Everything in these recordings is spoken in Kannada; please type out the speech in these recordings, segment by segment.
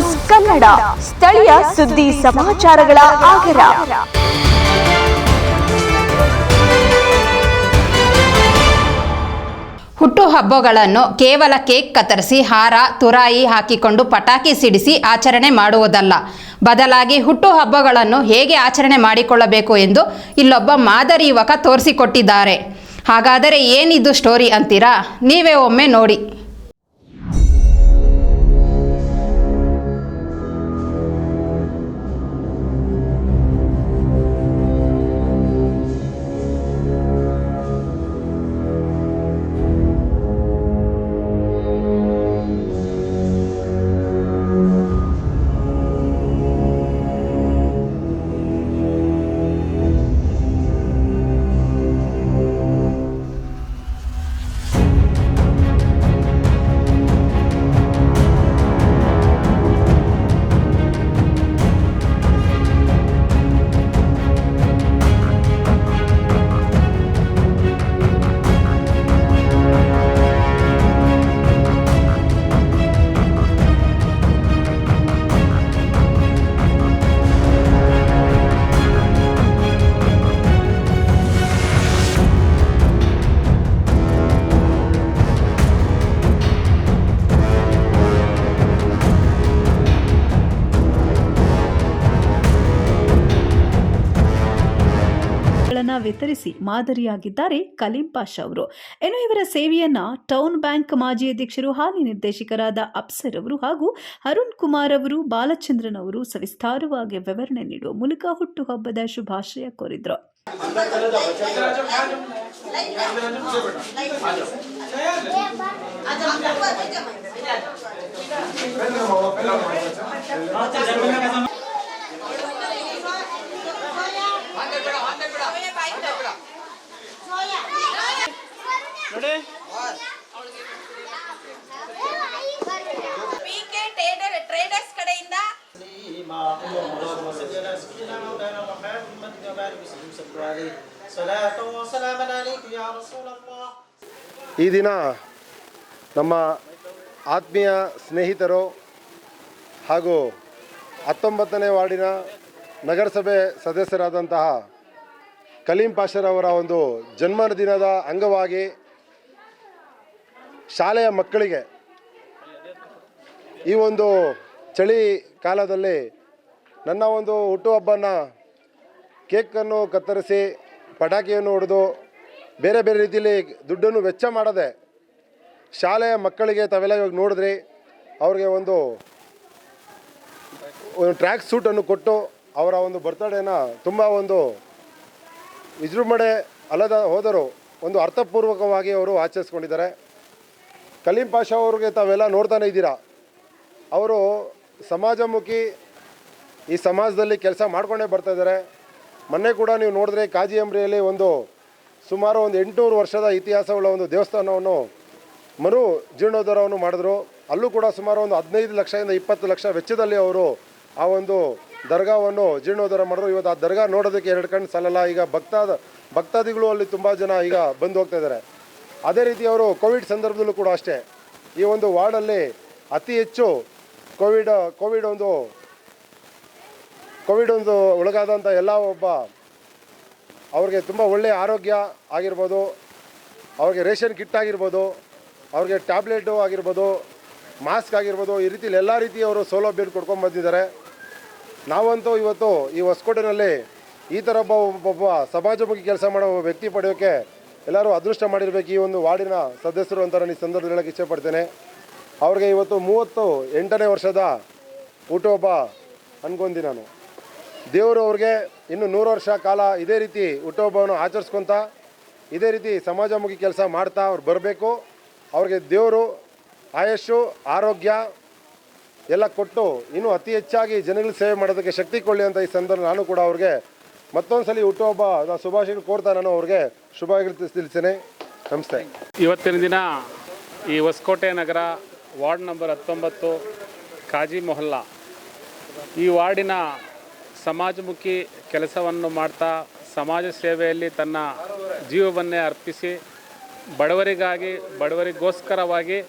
ನ್ಯೂಸ್ ಕನ್ನಡ. ಸ್ಥಳೀಯ ಸುದ್ದಿ ಸಮಾಚಾರಗಳ ಆಗರ ಹುಟ್ಟುಹಬ್ಬಗಳನ್ನು ಕೇವಲ ಕೇಕ್ ಕತ್ತರಿಸಿ, ಹಾರ, ತುರಾಯಿ ಹಾಕಿಕೊಂಡು ಪಟಾಕಿ ಸಿಡಿಸಿ ಆಚರಣೆ ಮಾಡುವುದಲ್ಲ. ಬದಲಾಗಿ ಹುಟ್ಟುಹಬ್ಬಗಳನ್ನು ಹೇಗೆ ಆಚರಣೆ ಮಾಡಿಕೊಳ್ಳಬೇಕು ಎಂದು ಇಲ್ಲೊಬ್ಬ ಮಾದರಿ ಯುವಕ ತೋರಿಸಿಕೊಟ್ಟಿದ್ದಾರೆ. ಹಾಗಾದರೆ ಏನಿದು ಸ್ಟೋರಿ ಅಂತೀರಾ? ನೀವೇ ಒಮ್ಮೆ ನೋಡಿ. ವಿತರಿಸಿ ಮಾದರಿಯಾಗಿದ್ದಾರೆ ಕಲೀಂ ಪಾಷಾ ಅವರು. ಇನ್ನು ಇವರ ಸೇವೆಯನ್ನ ಟೌನ್ ಬ್ಯಾಂಕ್ ಮಾಜಿ ಅಧ್ಯಕ್ಷರು ಹಾಲಿ ನಿರ್ದೇಶಕರಾದ ಅಪ್ಸರ್ ಅವರು ಹಾಗೂ ಅರುಣ್ ಕುಮಾರ್ ಅವರು, ಬಾಲಚಂದ್ರನ್ ಅವರು ಸವಿಸ್ತಾರವಾಗಿ ವಿವರಣೆ ನೀಡುವ ಮೂಲಕ ಹುಟ್ಟುಹಬ್ಬದ ಶುಭಾಶಯ ಕೋರಿದ್ರು. ಪಿಕೆ ಟ್ರೇಡರ್ ಟ್ರೇಡರ್ಸ್ ಕಡೆಯಿಂದ. ಈ ದಿನ ನಮ್ಮ ಆತ್ಮೀಯ ಸ್ನೇಹಿತರು ಹಾಗೂ ಹತ್ತೊಂಬತ್ತನೇ ವಾರ್ಡಿನ ನಗರಸಭೆ ಸದಸ್ಯರಾದಂತಹ ಕಲೀಂ ಪಾಷರವರ ಒಂದು ಜನ್ಮದಿನದ ಅಂಗವಾಗಿ ಶಾಲೆಯ ಮಕ್ಕಳಿಗೆ ಈ ಒಂದು ಚಳಿ ಕಾಲದಲ್ಲಿ ನನ್ನ ಒಂದು ಹುಟ್ಟುಹಬ್ಬನ ಕೇಕನ್ನು ಕತ್ತರಿಸಿ ಪಟಾಕಿಯನ್ನು ಹೊಡೆದು ಬೇರೆ ಬೇರೆ ರೀತಿಯಲ್ಲಿ ದುಡ್ಡನ್ನು ವೆಚ್ಚ ಮಾಡದೆ ಶಾಲೆಯ ಮಕ್ಕಳಿಗೆ ತಾವೆಲ್ಲ ಇವಾಗ ನೋಡಿದ್ರಿ, ಅವ್ರಿಗೆ ಒಂದು ಒಂದು ಟ್ರ್ಯಾಕ್ ಸೂಟನ್ನು ಕೊಟ್ಟು ಅವರ ಒಂದು ಬರ್ತಡೇನ ತುಂಬ ಒಂದು ವಿಜೃಂಭಣೆ ಅಲ್ಲದ ಹೋದರೂ ಒಂದು ಅರ್ಥಪೂರ್ವಕವಾಗಿ ಅವರು ಆಚರಿಸ್ಕೊಂಡಿದ್ದಾರೆ. ಕಲೀಂ ಪಾಷ ಅವ್ರಿಗೆ ತಾವೆಲ್ಲ ನೋಡ್ತಾನೆ ಇದ್ದೀರಾ? ಅವರು ಸಮಾಜಮುಖಿ ಈ ಸಮಾಜದಲ್ಲಿ ಕೆಲಸ ಮಾಡ್ಕೊಂಡೇ ಬರ್ತಾ ಇದ್ದಾರೆ. ಮೊನ್ನೆ ಕೂಡ ನೀವು ನೋಡಿದ್ರೆ ಕಾಜಿ ಅಂಬ್ರಿಯಲ್ಲಿ ಒಂದು ಸುಮಾರು ಒಂದು ಎಂಟುನೂರು ವರ್ಷದ ಇತಿಹಾಸವುಳ್ಳ ಒಂದು ದೇವಸ್ಥಾನವನ್ನು ಮರು ಜೀರ್ಣೋದ್ಧಾರವನ್ನು ಮಾಡಿದ್ರು. ಅಲ್ಲೂ ಕೂಡ ಸುಮಾರು ಒಂದು ಹದಿನೈದು ಲಕ್ಷದಿಂದ ಇಪ್ಪತ್ತು ಲಕ್ಷ ವೆಚ್ಚದಲ್ಲಿ ಅವರು ಆ ಒಂದು ದರ್ಗಾವನ್ನು ಜೀರ್ಣೋದ್ಧಾರ ಮಾಡಿದ್ರು. ಇವತ್ತು ಆ ದರ್ಗಾ ನೋಡೋದಕ್ಕೆ ಎರಡು ಕಣ್ಣು ಸಲ್ಲಲ್ಲ ಈಗ ಭಕ್ತಾದ ಭಕ್ತಾದಿಗಳು ಅಲ್ಲಿ ತುಂಬ ಜನ ಈಗ ಬಂದು ಹೋಗ್ತಾ ಇದ್ದಾರೆ. ಅದೇ ರೀತಿ ಅವರು ಕೋವಿಡ್ ಸಂದರ್ಭದಲ್ಲೂ ಕೂಡ ಅಷ್ಟೇ. ಈ ಒಂದು ವಾರ್ಡಲ್ಲಿ ಅತಿ ಹೆಚ್ಚು ಕೋವಿಡ್ ಕೋವಿಡ್ ಒಂದು ಕೋವಿಡ್ ಒಂದು ಒಳಗಾದಂಥ ಎಲ್ಲ ಒಬ್ಬ ಅವ್ರಿಗೆ ತುಂಬ ಒಳ್ಳೆಯ ಆರೋಗ್ಯ ಆಗಿರ್ಬೋದು, ಅವ್ರಿಗೆ ರೇಷನ್ ಕಿಟ್ ಆಗಿರ್ಬೋದು, ಅವ್ರಿಗೆ ಟ್ಯಾಬ್ಲೆಟು ಆಗಿರ್ಬೋದು, ಮಾಸ್ಕ್ ಆಗಿರ್ಬೋದು, ಈ ರೀತಿಲಿ ಎಲ್ಲ ರೀತಿಯವರು ಸೌಲಭ್ಯ ಕೊಡ್ಕೊಂಡು ಬಂದಿದ್ದಾರೆ. ನಾವಂತೂ ಇವತ್ತು ಈ ಹೊಸಕೋಟೆನಲ್ಲಿ ಈ ಥರ ಒಬ್ಬ ಒಬ್ಬ ಸಮಾಜಮುಖಿ ಕೆಲಸ ಮಾಡೋ ವ್ಯಕ್ತಿ ಪಡೆಯೋಕ್ಕೆ ಎಲ್ಲರೂ ಅದೃಷ್ಟ ಮಾಡಿರ್ಬೇಕು ಈ ಒಂದು ವಾರ್ಡಿನ ಸದಸ್ಯರು ಅಂತ ನಾನು ಈ ಸಂದರ್ಭದಲ್ಲಿ ಹೇಳಕ್ಕೆ ಇಷ್ಟಪಡ್ತೇನೆ. ಅವ್ರಿಗೆ ಇವತ್ತು ಮೂವತ್ತು ಎಂಟನೇ ವರ್ಷದ ಹುಟ್ಟುಹಬ್ಬ ಅನ್ಕೊಂಡಿ ನಾನು. ದೇವರು ಅವ್ರಿಗೆ ಇನ್ನು ನೂರು ವರ್ಷ ಕಾಲ ಇದೇ ರೀತಿ ಹುಟ್ಟುಹಬ್ಬವನ್ನು ಆಚರಿಸ್ಕೊತ, ಇದೇ ರೀತಿ ಸಮಾಜಮುಖಿ ಕೆಲಸ ಮಾಡ್ತಾ ಅವ್ರು ಬರಬೇಕು. ಅವ್ರಿಗೆ ದೇವರು, ಆಯಸ್ಸು, ಆರೋಗ್ಯ ಎಲ್ಲ ಕೊಟ್ಟು ಇನ್ನೂ ಅತಿ ಹೆಚ್ಚಾಗಿ ಜನಗಳ ಸೇವೆ ಮಾಡೋದಕ್ಕೆ ಶಕ್ತಿ ಕೊಳ್ಳಿ ಅಂತ ಈ ಸಂದರ್ಭ ನಾನು ಕೂಡ ಅವ್ರಿಗೆ ಮತ್ತೊಂದು ಸಲ ಹುಟ್ಟುಹಬ್ಬ ನಾನು ಶುಭಾಶಯಗಳು ಕೋರ್ತಾ ನಾನು ಅವ್ರಿಗೆ ಶುಭಾಶಯಗಳು ತಿಳಿಸ್ತೇನೆ. ನಮಸ್ತೆ. ಇವತ್ತಿನ ದಿನ ಈ ಹೊಸಕೋಟೆ ನಗರ ವಾರ್ಡ್ ನಂಬರ್ ಹತ್ತೊಂಬತ್ತು ಕಾಜಿ ಮೊಹಲ್ಲಾ. ಈ ವಾರ್ಡಿನ ಸಮಾಜಮುಖಿ ಕೆಲಸವನ್ನು ಮಾಡ್ತಾ ಸಮಾಜ ಸೇವೆಯಲ್ಲಿ ತನ್ನ ಜೀವವನ್ನೇ ಅರ್ಪಿಸಿ ಬಡವರಿಗಾಗಿ, ಬಡವರಿಗೋಸ್ಕರವಾಗಿ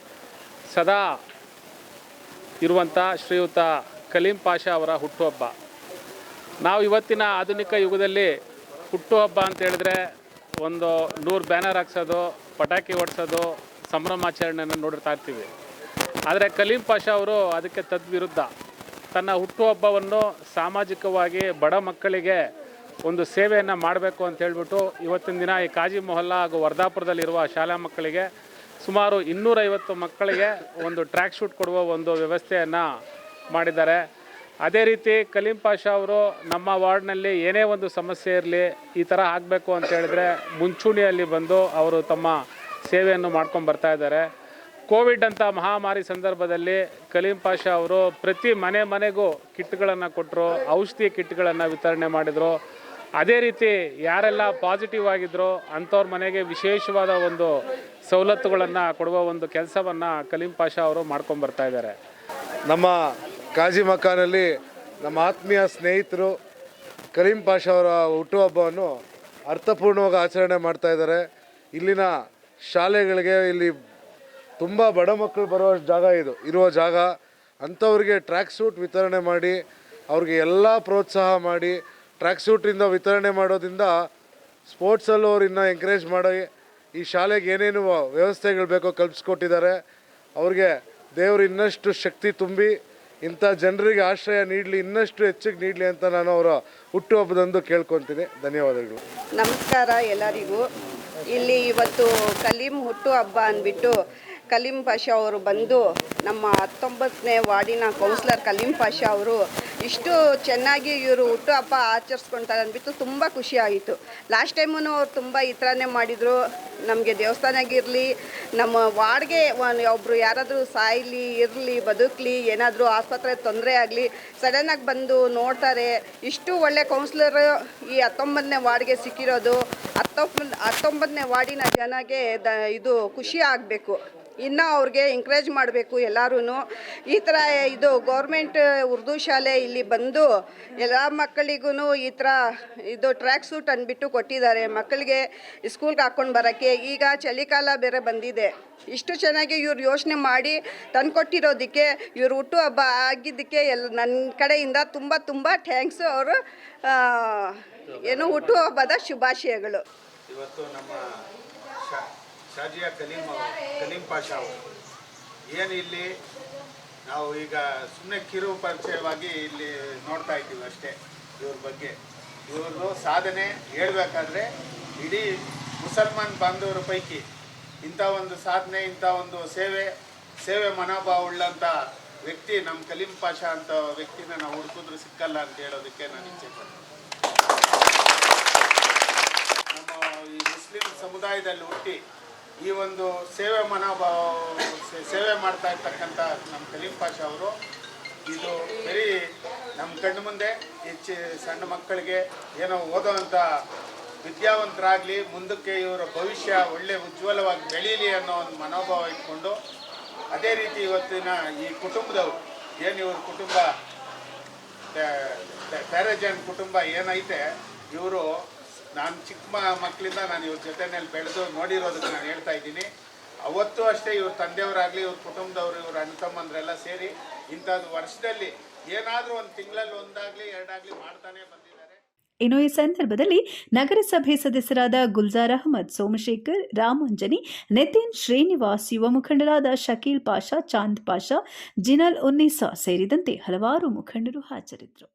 ಸದಾ ಇರುವಂಥ ಶ್ರೀಯುತ ಕಲೀಂ ಪಾಷಾ ಅವರ ಹುಟ್ಟುಹಬ್ಬ. ನಾವು ಇವತ್ತಿನ ಆಧುನಿಕ ಯುಗದಲ್ಲಿ ಹುಟ್ಟುಹಬ್ಬ ಅಂತ ಹೇಳಿದ್ರೆ ಒಂದು ನೂರು ಬ್ಯಾನರ್ ಹಾಕ್ಸೋದು, ಪಟಾಕಿ ಹೊಡ್ಸೋದು ಸಂಭ್ರಮಾಚರಣೆಯನ್ನು ನೋಡಿರ್ತಾ ಇರ್ತೀವಿ. ಆದರೆ ಕಲೀಂ ಪಾಷಾ ಅವರು ಅದಕ್ಕೆ ತದ್ವಿರುದ್ಧ. ತನ್ನ ಹುಟ್ಟುಹಬ್ಬವನ್ನು ಸಾಮಾಜಿಕವಾಗಿ ಬಡ ಮಕ್ಕಳಿಗೆ ಒಂದು ಸೇವೆಯನ್ನು ಮಾಡಬೇಕು ಅಂತ ಹೇಳ್ಬಿಟ್ಟು ಇವತ್ತಿನ ದಿನ ಈ ಕಾಜಿ ಮೊಹಲ್ಲಾ ಹಾಗೂ ವರ್ಧಾಪುರದಲ್ಲಿರುವ ಶಾಲಾ ಮಕ್ಕಳಿಗೆ ಸುಮಾರು ಇನ್ನೂರೈವತ್ತು ಮಕ್ಕಳಿಗೆ ಒಂದು ಟ್ರ್ಯಾಕ್ ಶೂಟ್ ಕೊಡುವ ಒಂದು ವ್ಯವಸ್ಥೆಯನ್ನು ಮಾಡಿದ್ದಾರೆ. ಅದೇ ರೀತಿ ಕಲೀಂ ಪಾಷ ಅವರು ನಮ್ಮ ವಾರ್ಡ್ನಲ್ಲಿ ಏನೇ ಒಂದು ಸಮಸ್ಯೆ ಇರಲಿ ಈ ಥರ ಆಗಬೇಕು ಅಂತ ಹೇಳಿದ್ರೆ ಮುಂಚೂಣಿಯಲ್ಲಿ ಬಂದು ಅವರು ತಮ್ಮ ಸೇವೆಯನ್ನು ಮಾಡ್ಕೊಂಡು ಬರ್ತಾ ಇದ್ದಾರೆ. ಕೋವಿಡ್ ಅಂತ ಮಹಾಮಾರಿ ಸಂದರ್ಭದಲ್ಲಿ ಕಲೀಂ ಪಾಷ ಅವರು ಪ್ರತಿ ಮನೆ ಮನೆಗೂ ಕಿಟ್ಗಳನ್ನು ಕೊಟ್ಟರು, ಔಷಧಿ ಕಿಟ್ಗಳನ್ನು ವಿತರಣೆ ಮಾಡಿದರು. ಅದೇ ರೀತಿ ಯಾರೆಲ್ಲ ಪಾಸಿಟಿವ್ ಆಗಿದ್ರೋ ಅಂಥವ್ರ ಮನೆಗೆ ವಿಶೇಷವಾದ ಒಂದು ಸವಲತ್ತುಗಳನ್ನು ಕೊಡುವ ಒಂದು ಕೆಲಸವನ್ನು ಕಲೀಂ ಪಾಷ ಅವರು ಮಾಡ್ಕೊಂಡು ಬರ್ತಾ ಇದ್ದಾರೆ. ನಮ್ಮ ಕಾಜಿ ಮಕಾನಲ್ಲಿ ನಮ್ಮ ಆತ್ಮೀಯ ಸ್ನೇಹಿತರು ಕರೀಂ ಪಾಷ ಅವರ ಹುಟ್ಟುಹಬ್ಬವನ್ನು ಅರ್ಥಪೂರ್ಣವಾಗಿ ಆಚರಣೆ ಮಾಡ್ತಾ ಇದ್ದಾರೆ. ಇಲ್ಲಿನ ಶಾಲೆಗಳಿಗೆ ಇಲ್ಲಿ ತುಂಬ ಬಡ ಮಕ್ಕಳು ಬರುವ ಜಾಗ ಇದು, ಇರುವ ಜಾಗ. ಅಂಥವ್ರಿಗೆ ಟ್ರ್ಯಾಕ್ ಸೂಟ್ ವಿತರಣೆ ಮಾಡಿ, ಅವ್ರಿಗೆ ಎಲ್ಲ ಪ್ರೋತ್ಸಾಹ ಮಾಡಿ ಟ್ರ್ಯಾಕ್ ಸೂಟಿಂದ ವಿತರಣೆ ಮಾಡೋದ್ರಿಂದ ಸ್ಪೋರ್ಟ್ಸಲ್ಲೂ ಅವ್ರು ಇನ್ನೂ ಎಂಕರೇಜ್ ಮಾಡಿ, ಈ ಶಾಲೆಗೆ ಏನೇನು ವ್ಯವಸ್ಥೆಗಳು ಬೇಕೋ ಕಲ್ಪಿಸ್ಕೊಟ್ಟಿದ್ದಾರೆ. ಅವ್ರಿಗೆ ದೇವರು ಇನ್ನಷ್ಟು ಶಕ್ತಿ ತುಂಬಿ ಇಂಥ ಜನರಿಗೆ ಆಶ್ರಯ ನೀಡಲಿ, ಇನ್ನಷ್ಟು ಹೆಚ್ಚಿಗೆ ನೀಡಲಿ ಅಂತ ನಾನು ಅವರ ಹುಟ್ಟುಹಬ್ಬದಂದು ಕೇಳ್ಕೊತೀನಿ. ಧನ್ಯವಾದಗಳು. ನಮಸ್ಕಾರ ಎಲ್ಲರಿಗೂ. ಇಲ್ಲಿ ಇವತ್ತು ಕಲೀಂ ಹುಟ್ಟು ಹಬ್ಬ ಅಂದ್ಬಿಟ್ಟು ಕಲೀಂ ಪಾಷಾ ಅವರು ಬಂದು ನಮ್ಮ ಹತ್ತೊಂಬತ್ತನೇ ವಾರ್ಡಿನ ಕೌನ್ಸಿಲರ್ ಕಲೀಂ ಪಾಷಾ ಅವರು ಇಷ್ಟು ಚೆನ್ನಾಗಿ ಇವರು ಹುಟ್ಟು ಹಬ್ಬ ಆಚರಿಸ್ಕೊಳ್ತಾರೆ ಅಂದ್ಬಿಟ್ಟು ತುಂಬ ಖುಷಿ ಆಯಿತು ಲಾಸ್ಟ್ ಟೈಮೂ ಅವ್ರು ತುಂಬ ಈ ಥರನೇ ಮಾಡಿದರು. ನಮಗೆ ದೇವಸ್ಥಾನಾಗಿರಲಿ ನಮ್ಮ ವಾರ್ಡ್ಗೆ ಒಬ್ಬರು ಯಾರಾದರೂ ಸಾಯಲಿ, ಇರಲಿ, ಬದುಕಲಿ, ಏನಾದರೂ ಆಸ್ಪತ್ರೆ ತೊಂದರೆ ಆಗಲಿ ಸಡನ್ನಾಗಿ ಬಂದು ನೋಡ್ತಾರೆ. ಇಷ್ಟು ಒಳ್ಳೆ ಕೌನ್ಸಿಲರ್ ಈ ಹತ್ತೊಂಬತ್ತನೇ ವಾರ್ಡ್ಗೆ ಸಿಕ್ಕಿರೋದು. ಹತ್ತೊಂಬ ಹತ್ತೊಂಬತ್ತನೇ ವಾರ್ಡಿನ ಜನಗೆ ದ ಇದು ಖುಷಿ ಆಗಬೇಕು. ಇನ್ನು ಅವ್ರಿಗೆ ಎಂಕರೇಜ್ ಮಾಡಬೇಕು ಎಲ್ಲರೂ ಈ ಥರ ಇದು ಗೌರ್ಮೆಂಟ್ ಉರ್ದು ಶಾಲೆ ಇಲ್ಲಿ ಬಂದು ಎಲ್ಲ ಮಕ್ಕಳಿಗೂ ಈ ಥರ ಇದು ಟ್ರ್ಯಾಕ್ ಸೂಟ್ ಅಂದ್ಬಿಟ್ಟು ಕೊಟ್ಟಿದ್ದಾರೆ. ಮಕ್ಕಳಿಗೆ ಸ್ಕೂಲ್ಗೆ ಹಾಕ್ಕೊಂಡು ಬರೋಕ್ಕೆ. ಈಗ ಚಳಿಕಾಲ ಬೇರೆ ಬಂದಿದೆ. ಇಷ್ಟು ಚೆನ್ನಾಗಿ ಇವ್ರು ಯೋಚನೆ ಮಾಡಿ ತಂದುಕೊಟ್ಟಿರೋದಕ್ಕೆ, ಇವ್ರು ಹುಟ್ಟು ಹಬ್ಬ ಆಗಿದ್ದಕ್ಕೆ ಎಲ್ಲ ನನ್ನ ಕಡೆಯಿಂದ ತುಂಬ ತುಂಬ ಥ್ಯಾಂಕ್ಸು ಅವರು ಏನು ಹುಟ್ಟು ಹಬ್ಬದ ಶುಭಾಶಯಗಳು. ಶಾಜಿಯಾ ಕಲೀಮ್ ಅವರು ಕಲೀಂ ಪಾಷಾ ಅವರು. ಏನು ಇಲ್ಲಿ ನಾವು ಈಗ ಸುಮ್ಮನೆ ಕಿರು ಪರಿಚಯವಾಗಿ ಇಲ್ಲಿ ನೋಡ್ತಾ ಇದ್ದೀವಿ ಅಷ್ಟೇ ಇವ್ರ ಬಗ್ಗೆ. ಇವರು ಸಾಧನೆ ಹೇಳಬೇಕಾದ್ರೆ ಇಡೀ ಮುಸಲ್ಮಾನ್ ಬಾಂಧವರ ಪೈಕಿ ಇಂಥ ಒಂದು ಸಾಧನೆ, ಇಂಥ ಒಂದು ಸೇವೆ ಸೇವೆ ಮನೋಭಾವ ಉಳ್ಳಂಥ ವ್ಯಕ್ತಿ ನಮ್ಮ ಕಲೀಂ ಪಾಷಾ ಅಂತ ವ್ಯಕ್ತಿನ ನಾವು ಹುಡುಕಿದ್ರು ಸಿಕ್ಕಲ್ಲ ಅಂತ ಹೇಳೋದಕ್ಕೆ ನಾನು ಇಚ್ಛೆ ಪಡ್ತೀನಿ. ಈ ಮುಸ್ಲಿಂ ಸಮುದಾಯದಲ್ಲಿ ಹುಟ್ಟಿ ಈ ಒಂದು ಸೇವೆ ಮನೋಭಾವ ಸೇವೆ ಮಾಡ್ತಾ ಇರ್ತಕ್ಕಂಥ ನಮ್ಮ ಕಲೀಂ ಪಾಷ ಅವರು, ಇದು ಬರೀ ನಮ್ಮ ಕಣ್ಣು ಮುಂದೆ ಹೆಚ್ಚು ಸಣ್ಣ ಮಕ್ಕಳಿಗೆ ಏನೋ ಓದೋವಂಥ ವಿದ್ಯಾವಂತರಾಗಲಿ, ಮುಂದಕ್ಕೆ ಇವರ ಭವಿಷ್ಯ ಒಳ್ಳೆ ಉಜ್ವಲವಾಗಿ ಬೆಳೀಲಿ ಅನ್ನೋ ಒಂದು ಮನೋಭಾವ ಇಟ್ಕೊಂಡು, ಅದೇ ರೀತಿ ಇವತ್ತಿನ ಈ ಕುಟುಂಬದವರು, ಏನು ಇವ್ರ ಕುಟುಂಬ ಪ್ಯಾರೇಜನ್ ಕುಟುಂಬ ಏನೈತೆ, ಇವರು ನಾನು ಚಿಕ್ಕ ಮಕ್ಕಳಿಂದ ನಾನು ಇವ್ರ ಜೊತೆನಲ್ಲಿ ಬೆಳೆದು ನೋಡಿರೋದಕ್ಕೆ ನಾನು ಹೇಳ್ತಾ ಇದ್ದೀನಿ. ಅವತ್ತು ಅಷ್ಟೇ ಇವ್ರ ತಂದೆಯವರಾಗಲಿ, ಇವ್ರ ಕುಟುಂಬದವರು, ಇವ್ರ ಅಣ್ಣ ತಮ್ಮಂದ್ರೆಲ್ಲ ಸೇರಿ ಇಂಥದ್ದು ವರ್ಷದಲ್ಲಿ ಏನಾದರೂ ಒಂದು ತಿಂಗಳಲ್ಲಿ ಒಂದಾಗಲಿ, ಎರಡಾಗಲಿ ಮಾಡ್ತಾನೆ ಬಂದಿದ್ದಾರೆ. ಇನ್ನು ಈ ಸಂದರ್ಭದಲ್ಲಿ ನಗರಸಭೆ ಸದಸ್ಯರಾದ ಗುಲ್ಜಾರ್ ಅಹಮದ್, ಸೋಮಶೇಖರ್, ರಾಮಾಂಜನಿ, ನಿತಿನ್ ಶ್ರೀನಿವಾಸ್, ಯುವ ಮುಖಂಡರಾದ ಶಕೀಲ್ ಪಾಷಾ, ಚಾಂದ್ ಪಾಷಾ, ಜಿನಲ್ ಉನ್ನಿಸಾ ಸೇರಿದಂತೆ ಹಲವಾರು ಮುಖಂಡರು ಹಾಜರಿದ್ದರು.